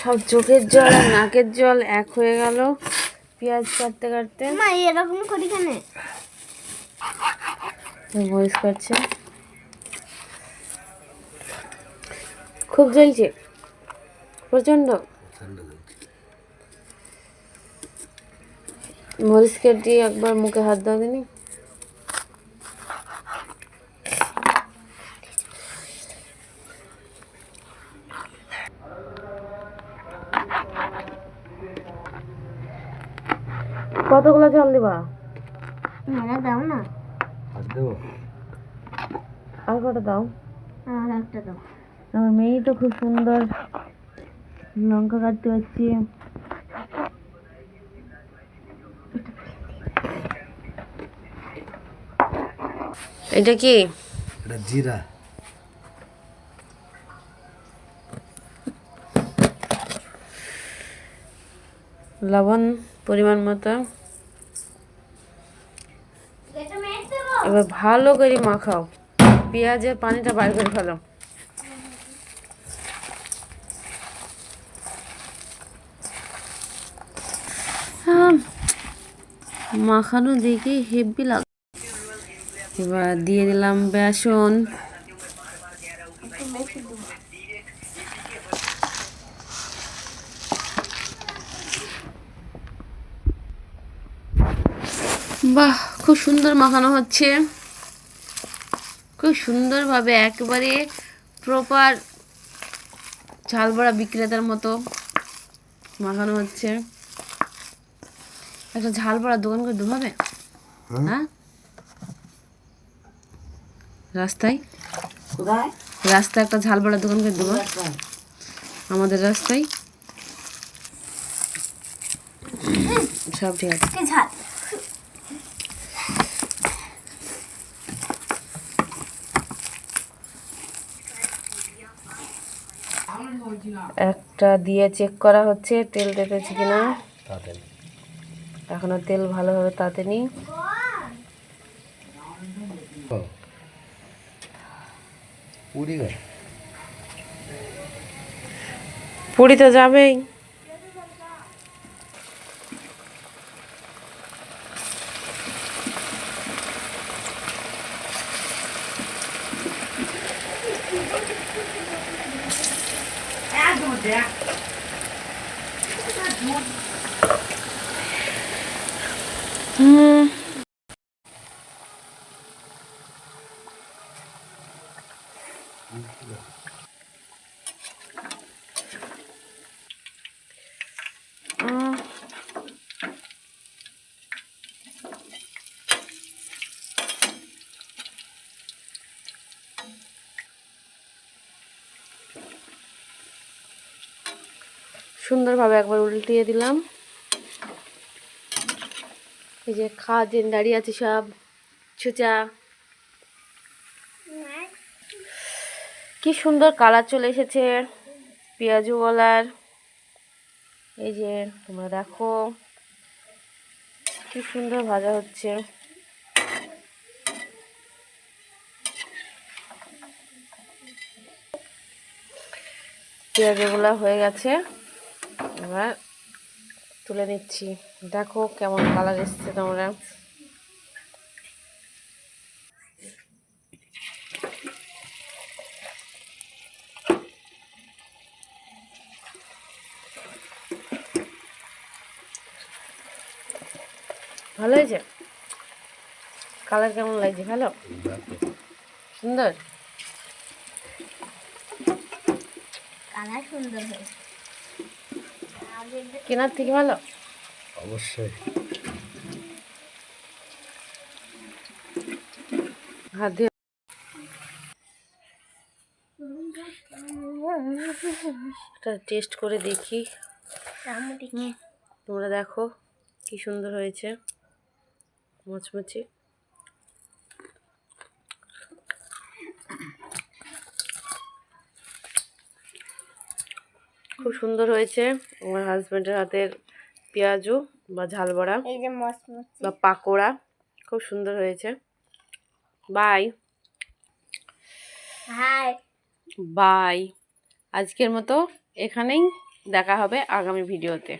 সব চোখের জল আর নাকের জল এক হয়ে গেল। পেঁয়াজ কাটতে কাটতে। মা এরকম করি কেন? ভয়েস করছে খুব জ্বলছে। প্রচণ্ড মরিচ কেটে একবার মুখে হাত দাও দিনি। কতগুলো জল দিবা? মেরে দাও না। আর কটা দাও? আর একটা দাও। আমার মেয়েই তো খুব সুন্দর। লঙ্কা কাটতে পারছি। এটা কি? এটা জিরা। লবণ পরিমাণ মতো এটা মেরে দেবো এবার ভালো করে মাখাও। পেঁয়াজের পানিটা বাইর করে ফেলো। মাখানো দেখে হেভি লাগ এবার দিয়ে দিলাম বেসন। বাহ খুব সুন্দর মাখানো হচ্ছে। খুব সুন্দরভাবে একেবারে প্রপার ঝাল বড়া বিক্রেতার মতো মাখানো হচ্ছে। একটা ঝাল বড়া দোকান করে দেবে হ্যাঁ? রাস্তায়? রাস্তায় একটা ঝাল বড়া দোকান করে দেবো। আমাদের রাস্তায়। সব ঠিক আছে। একটা দিয়ে চেক করা হচ্ছে তেল টেপেছে কিনা। এখনও তেল ভালোভাবে তাতেনি ও। পুরি গেল পুরি তো যাবেই হুম উম, সুন্দরভাবে একবার উল্টিয়ে দিলাম। এই যে খাওয়ার জন্য দাঁড়িয়ে আছে সব, ছুচা। কি সুন্দর কালার চলে এসেছে, পেঁয়াজু বলার এই যে তোমরা দেখো, কি সুন্দর ভাজা হচ্ছে। পেঁয়াজগুলো হয়ে গেছে। এবার তুলে নিচ্ছি। দেখো কেমন কালার এসছে তোমরা। ভালো হয়েছে? কালার কেমন লাগছে? ভালো? সুন্দর? কালার সুন্দর হয়েছে। কেনার থেকে ভালো? অবশ্যই। হাত দিয়ে এটা টেস্ট করে দেখি। তোমরা দেখো কি সুন্দর হয়েছে। মুচমুচি। খুব সুন্দর হয়েছে। আমার হাজব্যান্ডের হাতের পেঁয়াজু বা ঝাল বড়া এই যে মসমসি বা পাকোড়া খুব সুন্দর হয়েছে। বাই হাই বাই আজকের মতো এখানেই দেখা হবে আগামী ভিডিওতে